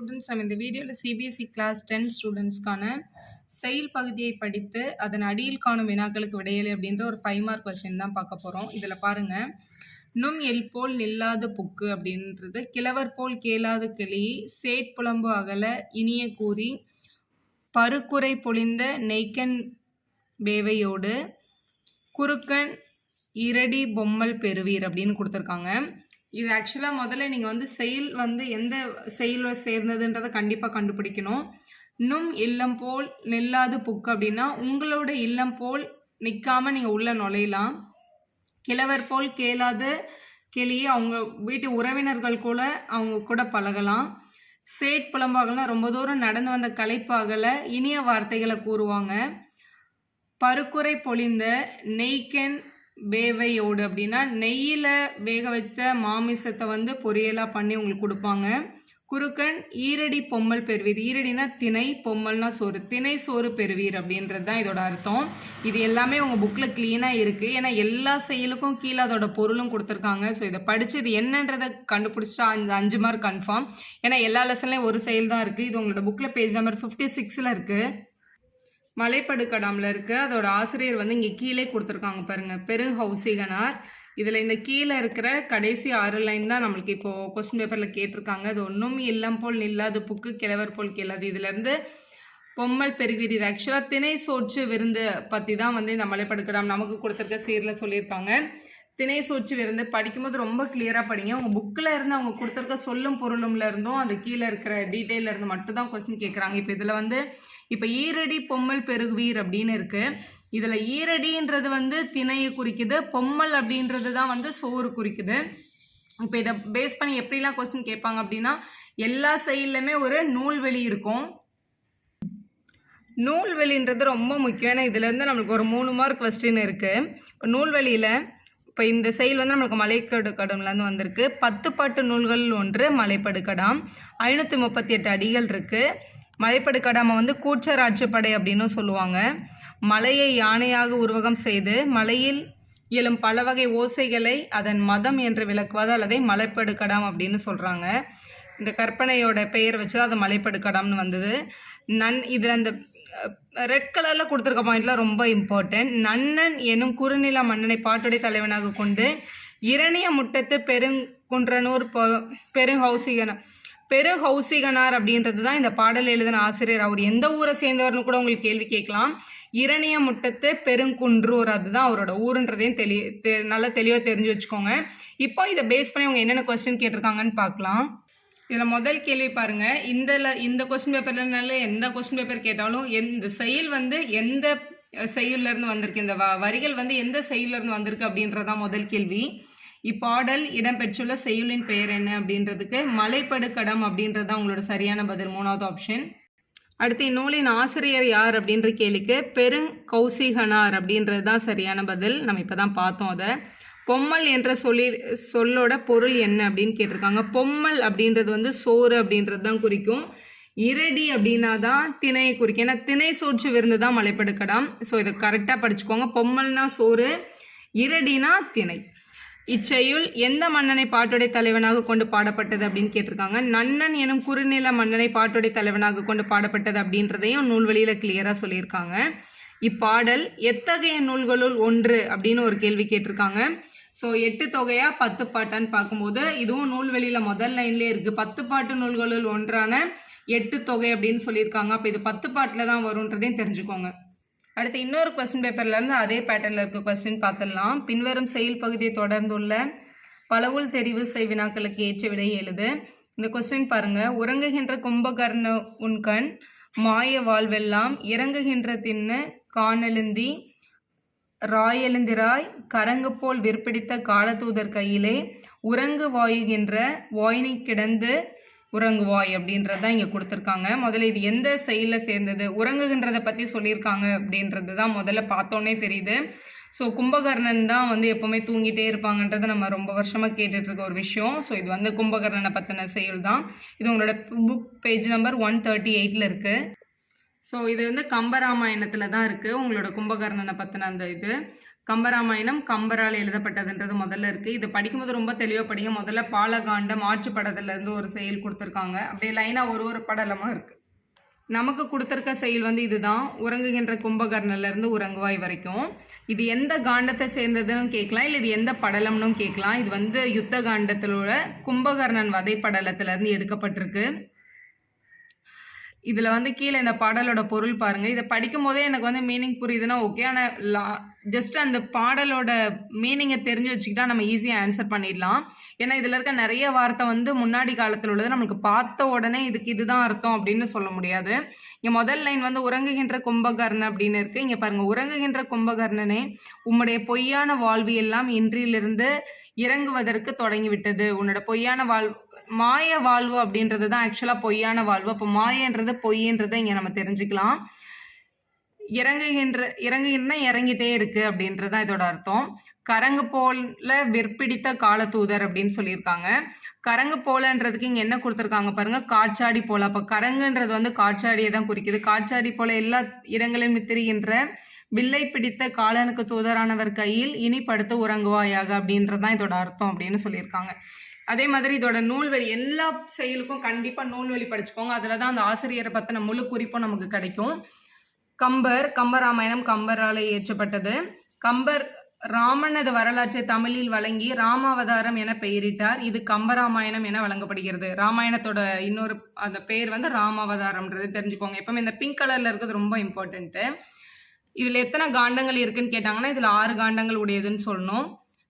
Students நம்ம இந்த வீடியோவில் சிபிஎஸ்சி கிளாஸ் டென் ஸ்டூடெண்ட்ஸ்க்கான செயல் பகுதியை படித்து அதன் அடியில் காணும் வினாக்களுக்கு விடையலை அப்படின்ற ஒரு ஃபைவ் மார்க் கொஸ்டின் தான் பார்க்க போகிறோம் இதில் பாருங்கள் நும் எல் போல் நில்லாத புக்கு அப்படின்றது கிழவர் போல் கேளாத கிளி சேட்புலம்பு அகல இனிய கூறி பருக்குறை பொழிந்த நெய்க்கன் வேவையோடு குறுக்கன் இரடி பொம்மல் பெறுவீர் அப்படின்னு கொடுத்துருக்காங்க. இது ஆக்சுவலாக முதல்ல நீங்கள் வந்து செயல் வந்து எந்த செயலை சேர்ந்ததுன்றதை கண்டிப்பாக கண்டுபிடிக்கணும். நும் இல்லம் போல் நெல்லாது புக்கு அப்படின்னா உங்களோட இல்லம் போல் நிற்காம நீங்கள் உள்ளே நுழையலாம். கிழவர் போல் கேளாத கிளியே அவங்க வீட்டு உறவினர்கள் கூட அவங்க கூட பழகலாம். சேட் புலம்பாகலாம் ரொம்ப தூரம் நடந்து வந்த கலைப்பாகலை இனிய வார்த்தைகளை கூறுவாங்க. பருக்குறை பொழிந்த நெய்க்கன் வேவையோடு அப்படின்னா நெய்யில் வேக வைத்த மாமிசத்தை வந்து பொரியலாக பண்ணி உங்களுக்கு கொடுப்பாங்க. குறுக்கன் ஈரடி பொம்மல் பெறுவீர். ஈரடினா திணை பொம்மல்னா சோறு. திணை சோறு பெறுவீர் அப்படின்றது தான் இதோட அர்த்தம். இது எல்லாமே உங்கள் புக்கில் க்ளீனாக இருக்குது ஏன்னா எல்லா செயலுக்கும் கீழே அதோட பொருளும் கொடுத்துருக்காங்க. ஸோ இதை படித்து இது என்னன்றதை கண்டுபிடிச்சா அந்த அஞ்சு மார்க் கன்ஃபார்ம் ஏன்னா எல்லா லெசன்லேயும் ஒரு செயல் தான் இருக்குது இது உங்களோட புக்கில் பேஜ் நம்பர் ஃபிஃப்டி சிக்ஸில் இருக்குது மலைப்படுக்கடாமில் இருக்கு. அதோட ஆசிரியர் வந்து இங்கே கீழே கொடுத்துருக்காங்க பாருங்க. பெரு ஹவுசிகனார் இதில் இந்த கீழே இருக்கிற கடைசி ஆறு லைன் தான் நம்மளுக்கு இப்போது கொஸ்டின் பேப்பரில் கேட்டிருக்காங்க. அது ஒன்றும் இல்லம் போல் நில்லாது புக்கு கிழவர் போல் கேளாது. இதுலேருந்து பொம்மல் பெருகிரி இது ஆக்சுவலாக திணை சோற்று விருந்து பற்றி தான் வந்து இந்த மலைப்படுக்கடாம் நமக்கு கொடுத்துருக்க சீரில் சொல்லியிருக்காங்க. திணை சோற்று விருந்து படிக்கும்போது ரொம்ப கிளியராக படிங்க. உங்கள் புக்கில் இருந்து அவங்க கொடுத்துருக்க சொல்லும் பொருளும்ல இருந்தும் அது கீழே இருக்கிற டீட்டெயிலில் இருந்து மட்டும் தான் கொஸ்டின் கேட்குறாங்க இப்போ இதில் வந்து இப்போ ஈரடி பொம்மல் பெருகுவீர் அப்படின்னு இருக்குது இதில் ஈரடின்றது வந்து திணையை குறிக்குது பொம்மல் அப்படின்றது தான் வந்து சோறு குறிக்குது. இப்போ இதை பேஸ் பண்ணி எப்படிலாம் கொஸ்டின் கேட்பாங்க அப்படின்னா எல்லா செயல்லையுமே ஒரு நூல்வெளி இருக்கும். நூல்வெளின்றது ரொம்ப முக்கியம். ஏன்னா இதுலேருந்து நம்மளுக்கு ஒரு மூணு மார்க் கொஸ்டின் இருக்குது இப்போ நூல்வெளியில் இப்போ இந்த செயல் வந்து நம்மளுக்கு மலைக்கடுக்கடம்லேருந்து வந்திருக்கு. பத்து பாட்டு நூல்கள் ஒன்று மலைப்படுக்கடாம் ஐநூற்றி முப்பத்தி எட்டு அடிகள் இருக்குது மலைப்படுக்கடாமை வந்து கூச்சர் ஆட்சிப்படை அப்படின்னு சொல்லுவாங்க. மலையை யானையாக உருவகம் செய்து மலையில் எழும் பல வகை ஓசைகளை அதன் மதம் என்று விளக்குவது அல்லதை மலைப்படுக்கடாம் அப்படின்னு சொல்கிறாங்க இந்த கற்பனையோட பெயர் வச்சு அது மலைப்படுக்கடாம்னு வந்தது. நன் இதில் அந்த ரெட் கலரில் கொடுத்துருக்க பாயிண்ட்லாம் ரொம்ப இம்பார்ட்டன்ட் நன்னன் எனும் குறுநில மன்னனை பாட்டுடைய தலைவனாக கொண்டு இரணிய முட்டத்து பெருங்குன்றனூர் பெருஹௌசிகன பெருஹௌசிகனார் அப்படின்றது தான் இந்த பாடல் எழுதின ஆசிரியர். அவர் எந்த ஊரை சேர்ந்தவர்னு கூட உங்களுக்கு கேள்வி கேட்கலாம். இரணிய முட்டத்து பெருங்குன்றூர் அதுதான் அவரோட ஊருன்றதையும் தெளி தெ நல்லா தெளிவாக தெரிஞ்சு வச்சுக்கோங்க. இப்போ இதை பேஸ் பண்ணி அவங்க என்னென்ன கொஸ்டின் கேட்டிருக்காங்கன்னு பார்க்கலாம். இதில் முதல் கேள்வி பாருங்கள் இந்த ல- இந்த கொஸ்டின் பேப்பர்னால எந்த கொஸ்டின் பேப்பர் கேட்டாலும் எந்த செயல் வந்து எந்த செயலிருந்து வந்திருக்கு? இந்த வரிகள் வந்து எந்த செயலிருந்து வந்திருக்கு அப்படின்றதான் முதல் கேள்வி. இப்பாடல் இடம்பெற்றுள்ள செய்யுளின் பெயர் என்ன அப்படின்றதுக்கு மலைப்படுக்கடம் அப்படின்றது தான் உங்களோட சரியான பதில் மூணாவது ஆப்ஷன் அடுத்து இந்நூலின் ஆசிரியர் யார் அப்படின்ற கேள்விக்கு பெருங்கௌசிகனார் அப்படின்றது தான் சரியான பதில். நம்ம இப்போ தான் பார்த்தோம் அதை. பொம்மல் என்ற சொல்லி சொல்லோட பொருள் என்ன அப்படின்னு கேட்டிருக்காங்க. பொம்மல் அப்படின்றது வந்து சோறு அப்படின்றது தான் குறிக்கும். இரடி அப்படின்னா தான் திணையை குறிக்கும். ஏன்னா திணை சோற்று விருந்து தான் மலைப்படுக்கடாம். ஸோ இதை கரெக்டாக படிச்சுக்கோங்க. பொம்மல்னா சோறு இரடினா திணை. இச்செயுள் எந்த மன்னனை பாட்டுடை தலைவனாக கொண்டு பாடப்பட்டது அப்படின்னு கேட்டிருக்காங்க. நன்னன் எனும் குறுநில மன்னனை பாட்டுடை தலைவனாக கொண்டு பாடப்பட்டது அப்படின்றதையும் நூல்வழியில் கிளியராக சொல்லியிருக்காங்க. இப்பாடல் எத்தகைய நூல்களுள் ஒன்று அப்படின்னு ஒரு கேள்வி கேட்டிருக்காங்க. ஸோ எட்டு தொகையாக பத்து பாட்டான்னு பார்க்கும்போது இதுவும் நூல்வெளியில் முதல் லைன்லேயே இருக்குது பத்து பாட்டு நூல்களுள் ஒன்றான எட்டு தொகை அப்படின்னு சொல்லியிருக்காங்க. அப்போ இது பத்து பாட்டில் தான் வரும்ன்றதையும் தெரிஞ்சுக்கோங்க. அடுத்து இன்னொரு கொஸ்டின் பேப்பர்லேருந்து அதே பேட்டர்னில் இருக்க கொஸ்டின் பார்த்துடலாம். பின்வரும் செயல் பகுதியை தொடர்ந்துள்ள பலவுள் தெரிவு செய் வினாக்களுக்கு ஏற்ற விடை எழுது. இந்த கொஸ்டின் பாருங்கள் உறங்குகின்ற கும்பகர்ண உன்கண் மாய வாழ்வெல்லாம் இறங்குகின்ற தின்னு காணெழுந்தி ராயெழுந்திராய் கரங்கு போல் விற்பிடித்த காலதூதர் கையிலே உறங்கு வாயுகின்ற வாயினை கிடந்து உறங்குவாய் அப்படின்றது தான் இங்கே கொடுத்துருக்காங்க. முதல்ல இது எந்த செயலில் சேர்ந்தது? உறங்குகின்றதை பற்றி சொல்லியிருக்காங்க அப்படின்றது தான் முதல்ல பார்த்தோன்னே தெரியுது. ஸோ கும்பகர்ணன் தான் வந்து எப்போவுமே தூங்கிட்டே இருப்பாங்கன்றது நம்ம ரொம்ப வருஷமாக கேட்டுட்ருக்க ஒரு விஷயம். ஸோ இது வந்து கும்பகர்ணனை பற்றின செயல் தான் இது உங்களோட book page number one thirty எயிட்டில் இருக்குது ஸோ இது வந்து கம்பராமாயணத்தில் தான் இருக்குது உங்களோட கும்பகர்ணனை பற்றின அந்த இது. கம்பராமாயணம் கம்பரால் எழுதப்பட்டதுன்றது முதல்ல இருக்குது இது படிக்கும்போது ரொம்ப தெளிவாக படிங்க. முதல்ல பாலகாண்டம் ஆட்சி படத்துலேருந்து ஒரு செயல் கொடுத்துருக்காங்க. அப்படியே லைனாக ஒரு ஒரு படலமாக இருக்குது நமக்கு கொடுத்துருக்க செயல் வந்து இதுதான். உறங்குகின்ற கும்பகர்ணன்லேருந்து உறங்குவாய் வரைக்கும். இது எந்த காண்டத்தை சேர்ந்ததுன்னு கேட்கலாம். இல்லை இது எந்த படலம்னும் கேட்கலாம். இது வந்து யுத்த காண்டத்திலோட கும்பகர்ணன் வதை படலத்துலேருந்து எடுக்கப்பட்டிருக்கு. இதில் வந்து கீழே இந்த பாடலோட பொருள் பாருங்கள் இதை படிக்கும் போதே எனக்கு வந்து மீனிங் புரியுதுன்னா ஓகே ஆனால் லா ஜஸ்ட் அந்த பாடலோட மீனிங்கை தெரிஞ்சு வச்சுக்கிட்டா நம்ம ஈஸியாக ஆன்சர் பண்ணிடலாம். ஏன்னா இதில் இருக்க நிறைய வார்த்தை வந்து முன்னாடி காலத்தில் உள்ளது நமக்கு பார்த்த உடனே இதுக்கு இதுதான் அர்த்தம் அப்படின்னு சொல்ல முடியாது. இங்கே முதல் லைன் வந்து உறங்குகின்ற கும்பகர்ணன் அப்படின்னு இருக்குது இங்கே பாருங்கள் உறங்குகின்ற கும்பகர்ணனே உம்முடைய பொய்யான வாழ்வியெல்லாம் இன்றிலிருந்து இறங்குவதற்கு தொடங்கிவிட்டது. உன்னோட பொய்யான வாழ் மாய வாழ்வு அப்படின்றது தான் ஆக்சுவலாக பொய்யான வாழ்வு. அப்போ மாயன்றது பொய்ன்றதை இங்கே நம்ம தெரிஞ்சுக்கலாம். இறங்குகின்ற இறங்குகின்ற இறங்கிட்டே இருக்கு அப்படின்றது தான் இதோட அர்த்தம். கரங்கு போல விற்பிடித்த காலத்தூதர் அப்படின்னு சொல்லியிருக்காங்க. கரங்கு போலன்றதுக்கு இங்கே என்ன கொடுத்துருக்காங்க பாருங்க? காட்சாடி போல. அப்போ கரங்குன்றது வந்து காட்சாடியை தான் குறிக்குது. காட்சாடி போல எல்லா இடங்களிலும் திரிகின்ற வில்லை பிடித்த காலனுக்கு தூதரானவர் கையில் இனி படுத்து உறங்குவாயாக அப்படின்றது தான் இதோட அர்த்தம் அப்படின்னு சொல்லியிருக்காங்க. அதே மாதிரி இதோட நூல்வெளி எல்லா செயலுக்கும் கண்டிப்பாக நூல்வெளி படிச்சுக்கோங்க. அதில் தான் அந்த ஆசிரியரை பற்றின முழு குறிப்பும் நமக்கு கிடைக்கும். கம்பர் கம்பராமாயணம் கம்பரால் இயற்றப்பட்டது. கம்பர் ராமனது வரலாற்றை தமிழில் வழங்கி ராமாவதாரம் என பெயரிட்டார். இது கம்பராமாயணம் என வழங்கப்படுகிறது. ராமாயணத்தோட இன்னொரு அந்த பெயர் வந்து ராமாவதாரம்ன்றது. தெரிஞ்சுக்கோங்க. எப்பவுமே இந்த பிங்க் கலரில் இருக்கிறது ரொம்ப இம்பார்ட்டண்ட்டு இதில் எத்தனை காண்டங்கள் இருக்குன்னு கேட்டாங்கன்னா இதில் ஆறு காண்டங்கள் உடையதுன்னு சொல்லணும்.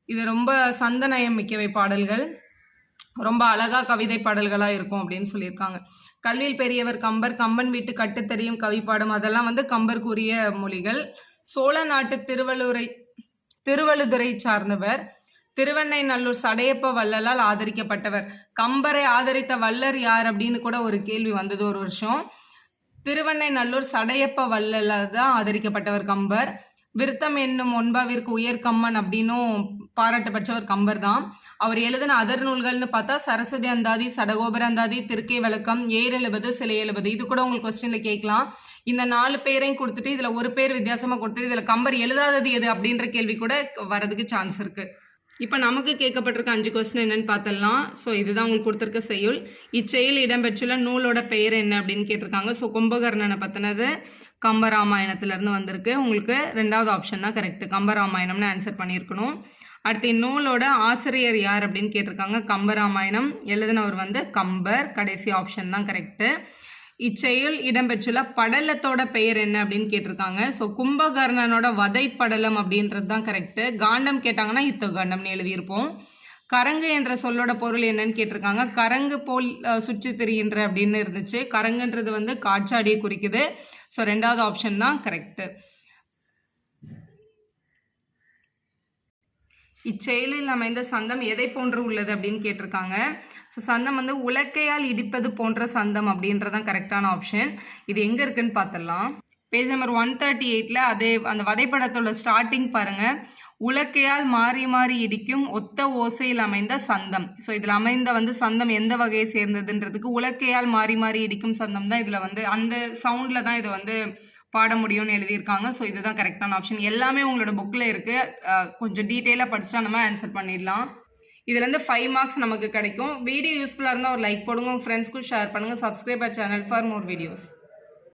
இது ரொம்ப சந்தநயம் மிக்கவை பாடல்கள். ரொம்ப அழகா கவிதை பாடல்களாக இருக்கும் அப்படின்னு சொல்லியிருக்காங்க. கல்வியில் பெரியவர் கம்பர் கம்பன் வீட்டு கட்டு தெரியும் அதெல்லாம் வந்து கம்பருக்குரிய மொழிகள். சோழ நாட்டு திருவள்ளூரை திருவள்ளுதுறை சார்ந்தவர். திருவெண்ணை நல்லூர் சடையப்ப வள்ளலால் ஆதரிக்கப்பட்டவர். கம்பரை ஆதரித்த வள்ளர் யார் அப்படின்னு கூட ஒரு கேள்வி வந்தது ஒரு வருஷம். திருவெண்ணை நல்லூர் சடையப்ப வள்ளலால் தான் ஆதரிக்கப்பட்டவர் கம்பர். விருத்தம் என்னும் ஒன்பாவிற்கு உயர்கம்மன் அப்படின்னும் பாராட்டப்பட்டவர் கம்பர் தான். அவர் எழுதின அதர் நூல்கள்னு பார்த்தா சரஸ்வதி அந்தாதி சடகோபர அந்தாதி திருக்கை விளக்கம் ஏர் எழுபது சிலை எழுபது இது கூட உங்களுக்கு கொஸ்டினில் கேட்கலாம். இந்த நாலு பேரையும் கொடுத்துட்டு இதில் ஒரு பேர் வித்தியாசமாக கொடுத்துட்டு இதில் கம்பர் எழுதாதது எது அப்படின்ற கேள்வி கூட வரதுக்கு சான்ஸ் இருக்குது இப்போ நமக்கு கேட்கப்பட்டிருக்க அஞ்சு கொஸ்டின் என்னன்னு பார்த்தலாம் ஸோ இதுதான் உங்களுக்கு கொடுத்துருக்க செய்யுள் இச்செயல் இடம்பெற்றுள்ள நூலோட பெயர் என்ன அப்படின்னு கேட்டிருக்காங்க. ஸோ கும்பகர்ணனை பற்றினது கம்பராமாயணத்துலேருந்து வந்திருக்கு. உங்களுக்கு ரெண்டாவது ஆப்ஷன் தான் கரெக்ட் கம்பராமாயணம்னு ஆன்சர் பண்ணியிருக்கணும். அடுத்து இந்நூலோட ஆசிரியர் யார் அப்படின்னு கேட்டிருக்காங்க. கம்பராமாயணம் எழுதினவர் வந்து கம்பர். கடைசி ஆப்ஷன் தான் கரெக்டு இச்செயல் இடம்பெற்றுள்ள படலத்தோட பெயர் என்ன அப்படின்னு கேட்டிருக்காங்க. ஸோ கும்பகர்ணனோட வதை படலம் அப்படின்றது தான் கரெக்டு காண்டம் கேட்டாங்கன்னா இத்த காண்டம்னு எழுதியிருப்போம். கரங்கு என்ற சொல்லோட பொருள் என்னன்னு கேட்டிருக்காங்க. கரங்கு போல் சுற்றி திரிகின்ற அப்படின்னு இருந்துச்சு. கரங்குன்றது வந்து காட்சாடியை குறிக்குது. ஸோ ரெண்டாவது ஆப்ஷன் தான் கரெக்டு இச்செயலில் அமைந்த சந்தம் எதை போன்று உள்ளது அப்படின்னு கேட்டிருக்காங்க. ஸோ சந்தம் வந்து உலக்கையால் இடிப்பது போன்ற சந்தம் அப்படின்றதான் கரெக்டான ஆப்ஷன் இது எங்கே இருக்குன்னு பார்த்துடலாம் பேஜ் நம்பர் ஒன் தேர்ட்டி எயிட்டில் அதே அந்த வதைப்படத்தோட ஸ்டார்டிங் பாருங்கள் உலக்கையால் மாறி மாறி இடிக்கும் ஒத்த ஓசையில் அமைந்த சந்தம். ஸோ இதில் அமைந்த வந்து சந்தம் எந்த வகையை சேர்ந்ததுன்றதுக்கு உலக்கையால் மாறி மாறி இடிக்கும் சந்தம் தான் இதில் வந்து அந்த சவுண்டில் தான் இதை வந்து பாட முடியும்னு எழுதியிருக்காங்க. ஸோ இதுதான் கரெக்டான ஆப்ஷன் எல்லாமே உங்களோட புக்கில் இருக்குது கொஞ்சம் டீட்டெயிலாக படிச்சுட்டா நம்ம ஆன்சர் பண்ணிடலாம். இதுலேருந்து ஃபைவ் மார்க்ஸ் நமக்கு கிடைக்கும். வீடியோ யூஸ்ஃபுல்லாக இருந்தால் ஒரு லைக் போடுங்க. உங்கள் ஃப்ரெண்ட்ஸ்க்கும் ஷேர் பண்ணுங்கள் subscribe channel for more videos